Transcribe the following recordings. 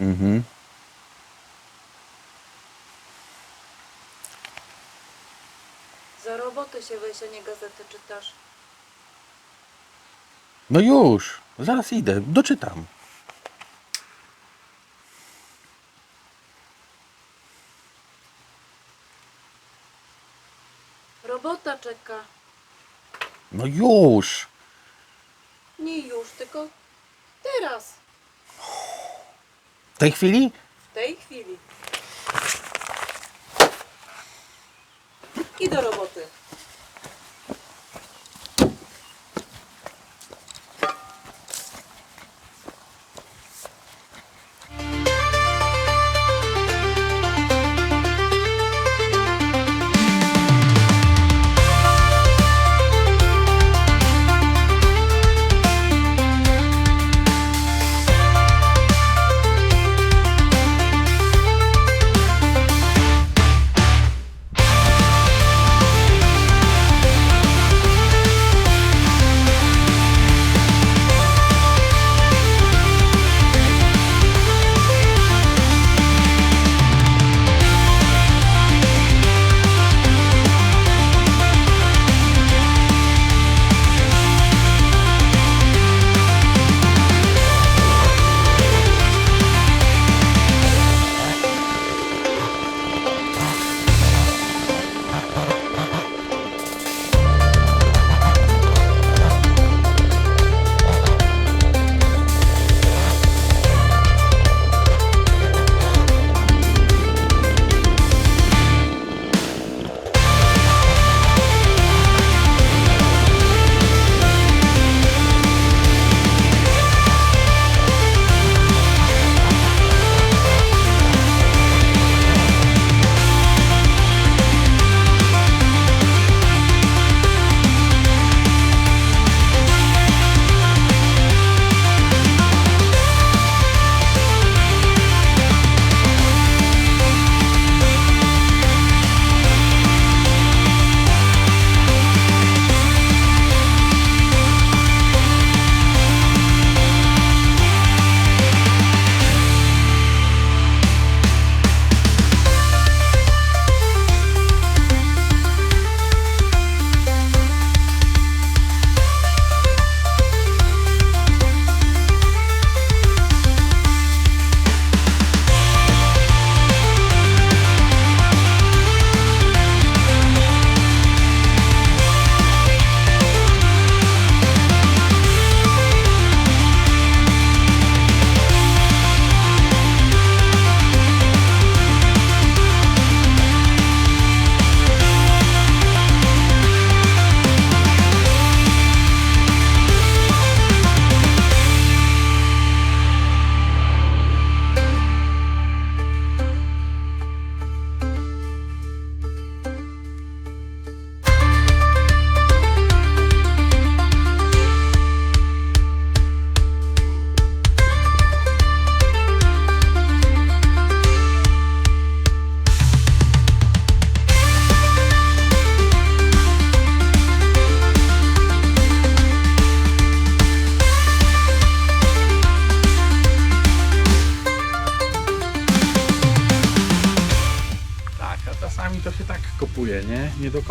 Mhm. Za robotę się weź, a nie gazety czytasz. No już, zaraz idę, doczytam. Robota czeka. No już. Nie już, tylko teraz. W tej chwili? W tej chwili. I do roboty.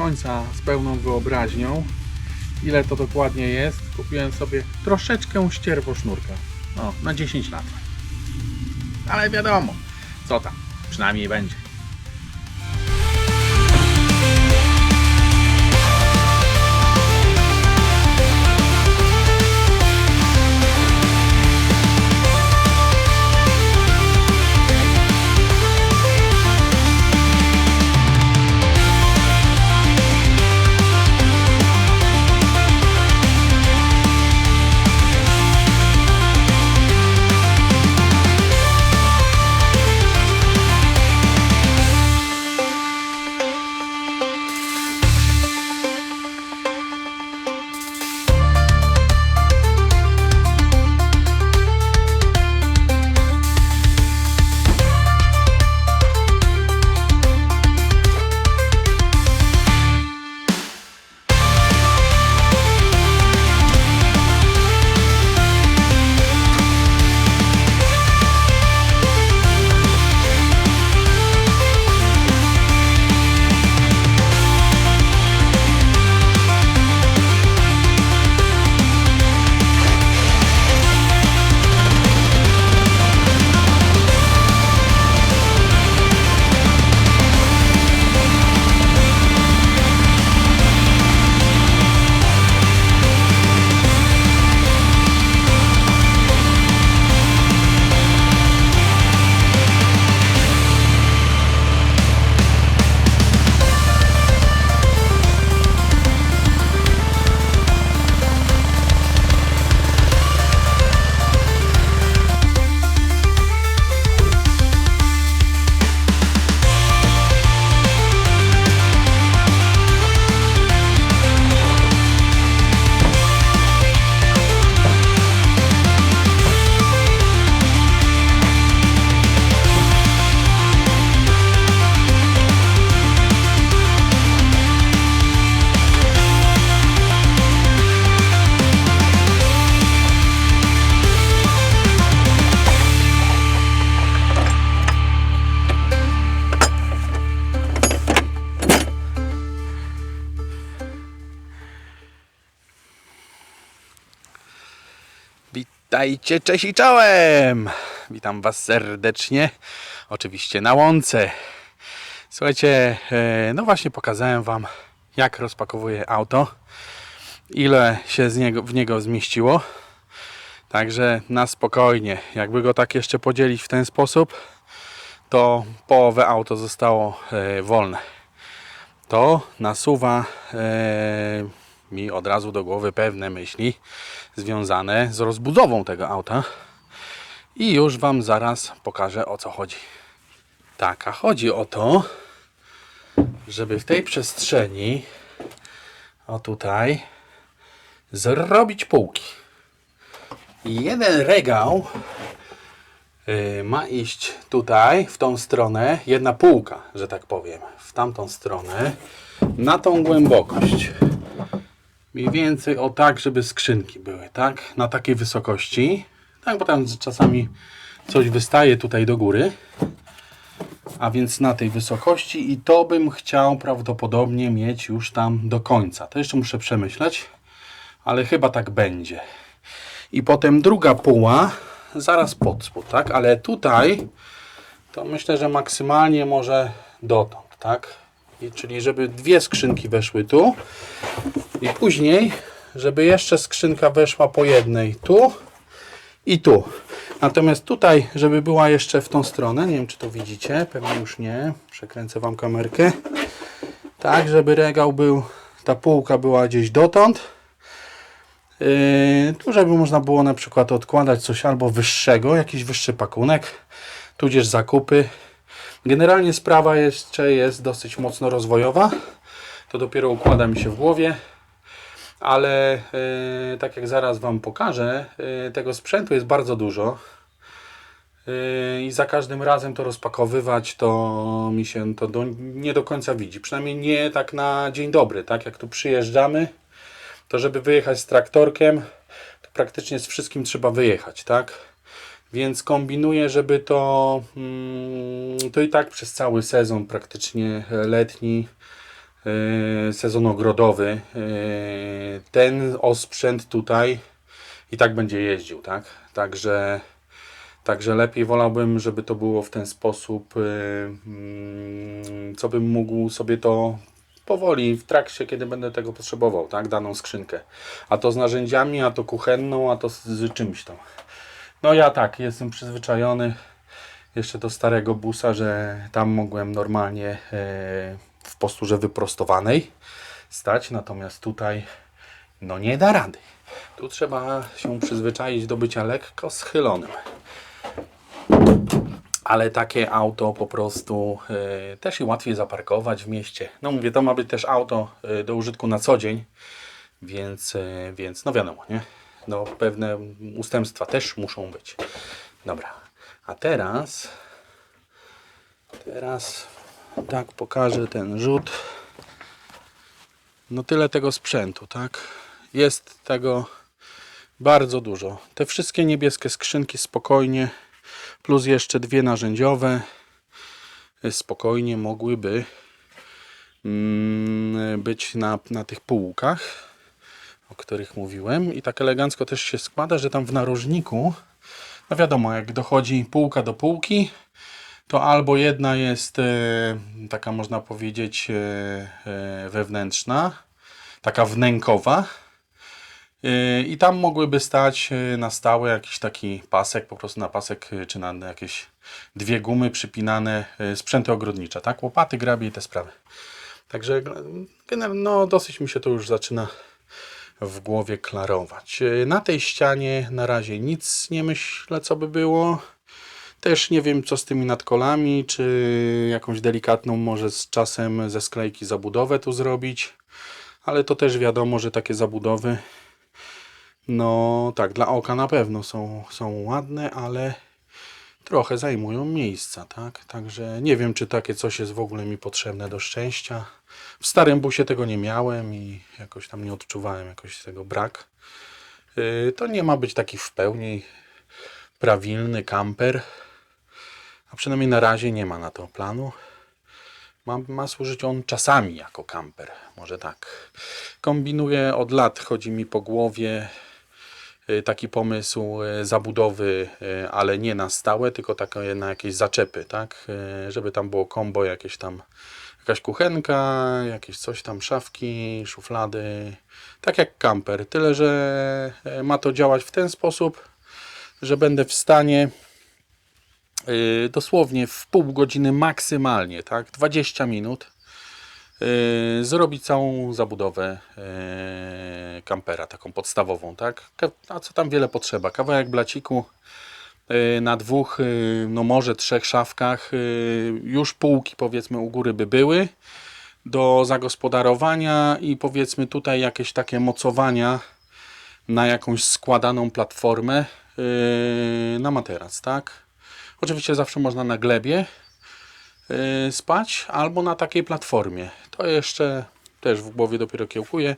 Końca z pełną wyobraźnią. Ile to dokładnie jest? Kupiłem sobie troszeczkę ścierwosznurka. No, na 10 lat. Ale wiadomo, co tam, przynajmniej będzie. Witajcie, cześć i czołem! Witam Was serdecznie, oczywiście na łące. Słuchajcie, e, no właśnie pokazałem Wam, jak rozpakowuję auto, ile się z niego, w niego zmieściło. Także na spokojnie, jakby go tak jeszcze podzielić w ten sposób, to połowę auto zostało e, wolne. To nasuwa e, mi od razu do głowy pewne myśli związane z rozbudową tego auta. I już Wam zaraz pokażę o co chodzi. Tak, a chodzi o to, żeby w tej przestrzeni, o tutaj, zrobić półki. Jeden regał y, ma iść tutaj, w tą stronę, jedna półka, że tak powiem, w tamtą stronę, na tą głębokość. Mniej więcej o tak, żeby skrzynki były, tak? Na takiej wysokości. Tak, bo tam czasami coś wystaje tutaj do góry. A więc na tej wysokości i to bym chciał prawdopodobnie mieć już tam do końca. To jeszcze muszę przemyśleć, ale chyba tak będzie. I potem druga puła zaraz pod spód, tak? Ale tutaj to myślę, że maksymalnie może dotąd, tak? Czyli żeby dwie skrzynki weszły tu i później, żeby jeszcze skrzynka weszła po jednej tu i tu. Natomiast tutaj, żeby była jeszcze w tą stronę, nie wiem czy to widzicie, pewnie już nie, przekręcę Wam kamerkę. Tak, żeby regał był, ta półka była gdzieś dotąd. Yy, tu, żeby można było na przykład odkładać coś albo wyższego, jakiś wyższy pakunek, tudzież zakupy. Generalnie sprawa jeszcze jest dosyć mocno rozwojowa. To dopiero układa mi się w głowie. Ale yy, tak jak zaraz Wam pokażę, yy, tego sprzętu jest bardzo dużo. Yy, I za każdym razem to rozpakowywać, to mi się to do, nie do końca widzi. Przynajmniej nie tak na dzień dobry, tak jak tu przyjeżdżamy, to żeby wyjechać z traktorkiem, to praktycznie z wszystkim trzeba wyjechać, tak? Więc kombinuję, żeby to, mm, to i tak przez cały sezon praktycznie letni, yy, sezon ogrodowy, yy, ten osprzęt tutaj i tak będzie jeździł, tak? Także, także lepiej wolałbym, żeby to było w ten sposób, yy, mm, co bym mógł sobie to powoli w trakcie, kiedy będę tego potrzebował, tak? Daną skrzynkę. A to z narzędziami, a to kuchenną, a to z czymś tam. No ja tak, jestem przyzwyczajony jeszcze do starego busa, że tam mogłem normalnie e, w posturze wyprostowanej stać, natomiast tutaj no nie da rady. Tu trzeba się przyzwyczaić do bycia lekko schylonym. Ale takie auto po prostu e, też i łatwiej zaparkować w mieście. No mówię, to ma być też auto e, do użytku na co dzień, więc, więc no wiadomo, nie? No pewne ustępstwa też muszą być. Dobra, a teraz teraz tak pokażę ten rzut. No tyle tego sprzętu, tak? Jest tego bardzo dużo. Te wszystkie niebieskie skrzynki spokojnie, plus jeszcze dwie narzędziowe, spokojnie mogłyby mm, być na, na tych półkach, o których mówiłem. I tak elegancko też się składa, że tam w narożniku, no wiadomo, jak dochodzi półka do półki, to albo jedna jest e, taka można powiedzieć e, e, wewnętrzna, taka wnękowa, I tam mogłyby stać na stałe jakiś taki pasek, po prostu na pasek, czy na jakieś dwie gumy przypinane, sprzęty ogrodnicze, tak? Łopaty, grabie i te sprawy. Także no, dosyć mi się to już zaczyna w głowie klarować. Yy, Na tej ścianie na razie nic nie myślę, co by było. Też nie wiem, co z tymi nadkolami, czy jakąś delikatną może z czasem ze sklejki zabudowę tu zrobić. Ale to też wiadomo, że takie zabudowy no tak, dla oka na pewno są, są ładne, ale trochę zajmują miejsca, tak? Także nie wiem, czy takie coś jest w ogóle mi potrzebne do szczęścia. W starym busie tego nie miałem i jakoś tam nie odczuwałem jakoś tego brak. Yy, to nie ma być taki w pełni prawilny kamper, a przynajmniej na razie nie ma na to planu. Ma, ma służyć on czasami jako kamper, może tak. Kombinuję od lat, chodzi mi po głowie y, taki pomysł y, zabudowy, y, ale nie na stałe, tylko takie na jakieś zaczepy, tak? Y, Żeby tam było kombo jakieś tam, jakaś kuchenka, jakieś coś tam, szafki, szuflady, tak jak kamper. Tyle, że y, ma to działać w ten sposób, że będę w stanie y, dosłownie w pół godziny maksymalnie, tak? 20 minut zrobić całą zabudowę yy, kampera, taką podstawową, tak? A co tam wiele potrzeba? Kawałek blaciku yy, na dwóch, no może trzech szafkach, już półki powiedzmy u góry by były do zagospodarowania i powiedzmy tutaj jakieś takie mocowania na jakąś składaną platformę na materac, tak? Oczywiście zawsze można na glebie, y, spać albo na takiej platformie. To jeszcze też w głowie dopiero kiełkuje.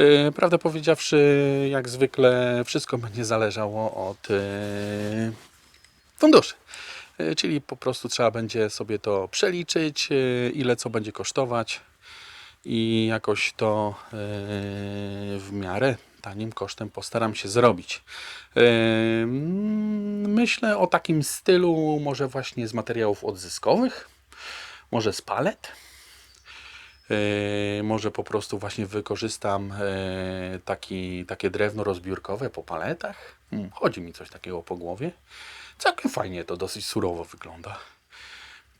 Y, Prawdę powiedziawszy, jak zwykle wszystko będzie zależało od y, funduszy. Y, Czyli po prostu trzeba będzie sobie to przeliczyć, y, ile co będzie kosztować i jakoś to y, w miarę tanim kosztem postaram się zrobić. Y, Myślę o takim stylu, może właśnie z materiałów odzyskowych, może z palet. Yy, może po prostu właśnie wykorzystam yy, taki, takie drewno rozbiórkowe po paletach. Hmm, chodzi mi coś takiego po głowie. Całkiem fajnie to dosyć surowo wygląda.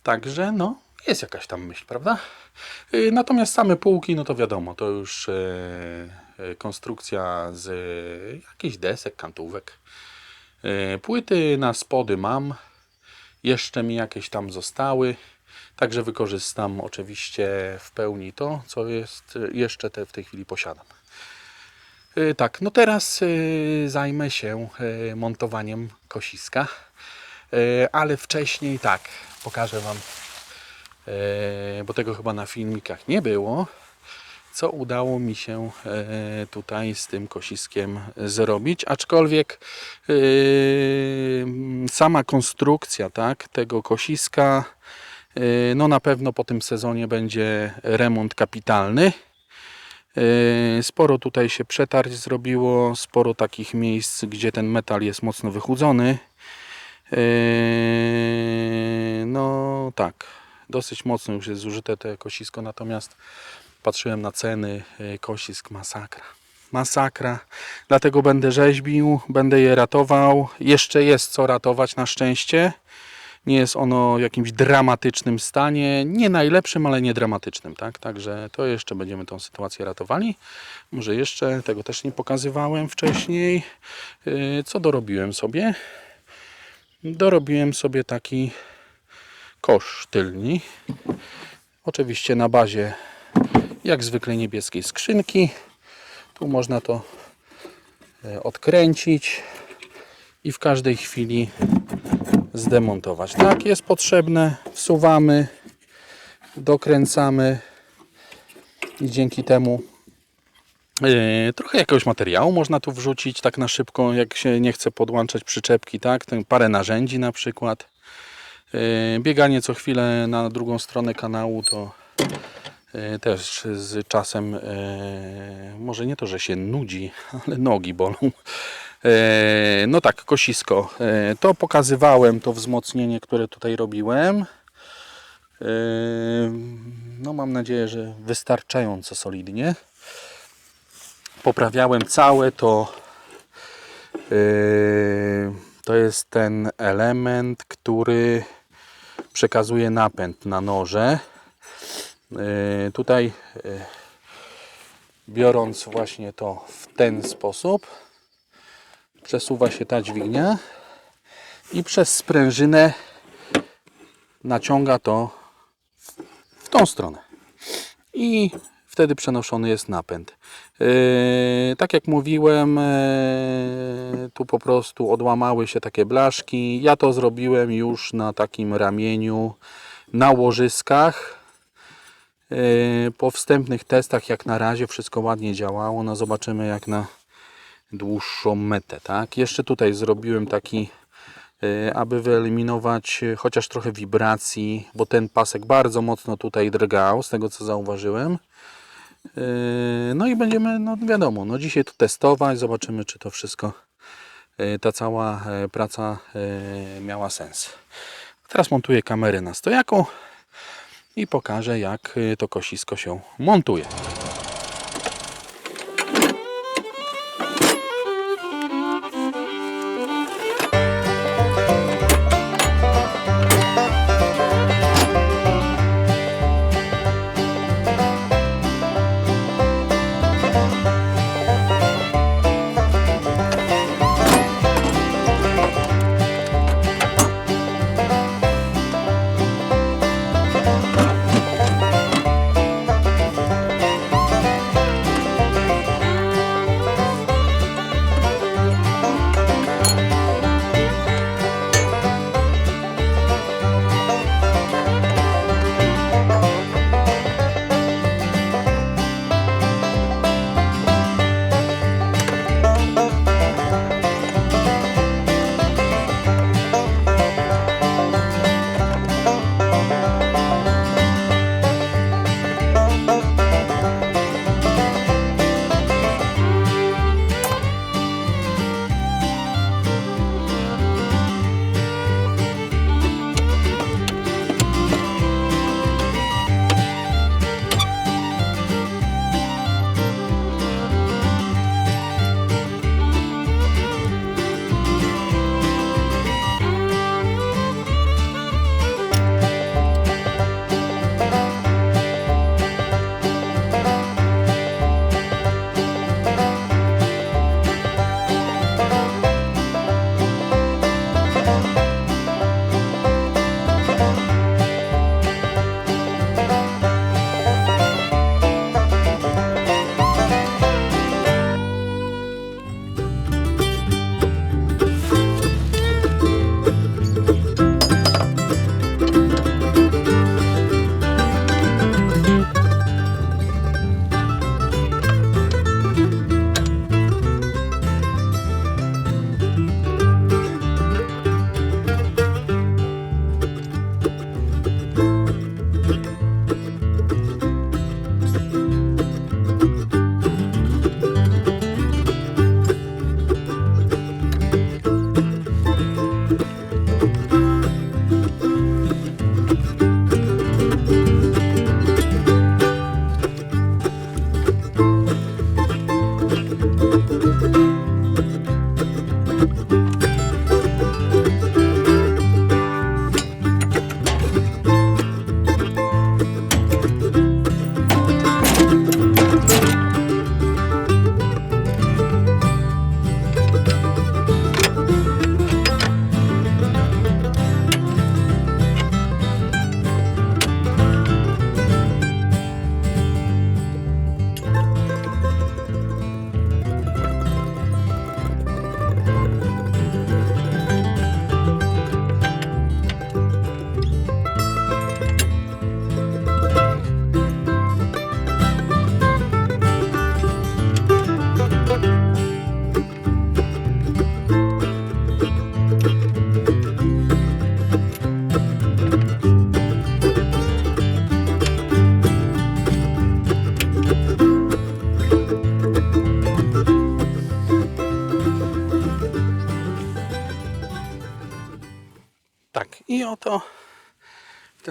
Także no, jest jakaś tam myśl, prawda? Yy, natomiast same półki, no to wiadomo, to już konstrukcja z jakichś desek, kantówek. Płyty na spody mam. Jeszcze mi jakieś tam zostały. Także wykorzystam oczywiście w pełni to, co jest y, jeszcze te, w tej chwili posiadam. Y, Tak, no teraz y, zajmę się montowaniem kosiska, ale wcześniej tak, pokażę Wam, bo tego chyba na filmikach nie było, co udało mi się tutaj z tym kosiskiem zrobić, aczkolwiek sama konstrukcja tak, tego kosiska No na pewno po tym sezonie będzie remont kapitalny. Yy, Sporo tutaj się przetarć zrobiło, sporo takich miejsc, gdzie ten metal jest mocno wychudzony. Yy, No tak, dosyć mocno już jest zużyte to kosisko, natomiast patrzyłem na ceny, yy, kosisk masakra. Masakra, dlatego będę rzeźbił, będę je ratował. Jeszcze jest co ratować na szczęście. Nie jest ono w jakimś dramatycznym stanie. Nie najlepszym, ale nie dramatycznym. Tak? Także to jeszcze będziemy tą sytuację ratowali. Może jeszcze tego też nie pokazywałem wcześniej. Yy, Co dorobiłem sobie? Dorobiłem sobie taki kosz tylni. Oczywiście na bazie jak zwykle niebieskiej skrzynki. Tu można to e, odkręcić i w każdej chwili zdemontować. Tak, jest potrzebne, wsuwamy, dokręcamy i dzięki temu yy, trochę jakiegoś materiału można tu wrzucić tak na szybko, jak się nie chce podłączać przyczepki, tak, parę narzędzi na przykład. Yy, bieganie co chwilę na drugą stronę kanału to yy, też z czasem może nie to, że się nudzi, ale nogi bolą. E, No tak, kosisko. E, To pokazywałem, to wzmocnienie, które tutaj robiłem. E, No mam nadzieję, że wystarczająco solidnie. Poprawiałem całe to. To jest ten element, który przekazuje napęd na noże. Tutaj biorąc właśnie to w ten sposób przesuwa się ta dźwignia i przez sprężynę naciąga to w tą stronę. I wtedy przenoszony jest napęd. Yy, tak jak mówiłem, yy, tu po prostu odłamały się takie blaszki. Ja to zrobiłem już na takim ramieniu na łożyskach. Yy, po wstępnych testach, jak na razie, wszystko ładnie działało. No zobaczymy, jak na dłuższą metę, tak? Jeszcze tutaj zrobiłem taki, y, aby wyeliminować y, chociaż trochę wibracji, bo ten pasek bardzo mocno tutaj drgał, z tego co zauważyłem. Y, No i będziemy, no wiadomo, no dzisiaj to testować, zobaczymy czy to wszystko ta cała e, praca e, miała sens. Teraz montuję kamerę na stojaku i pokażę jak to kosisko się montuje.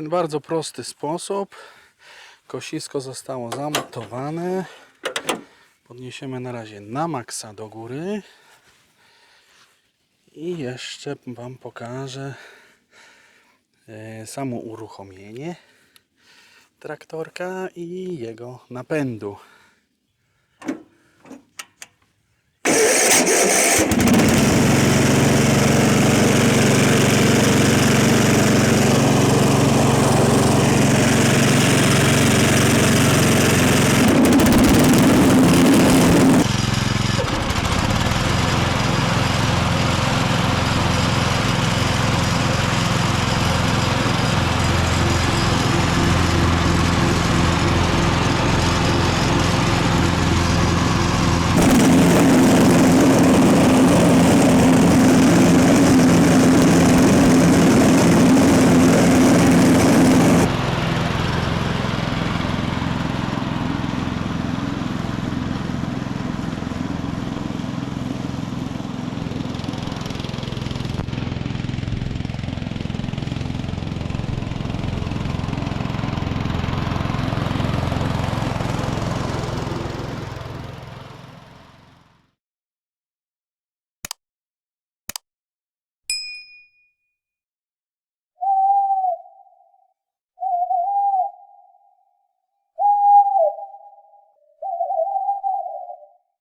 Ten bardzo prosty sposób kosisko zostało zamontowane. Podniesiemy na razie na maksa do góry. I jeszcze Wam pokażę e, samo uruchomienie traktorka i jego napędu.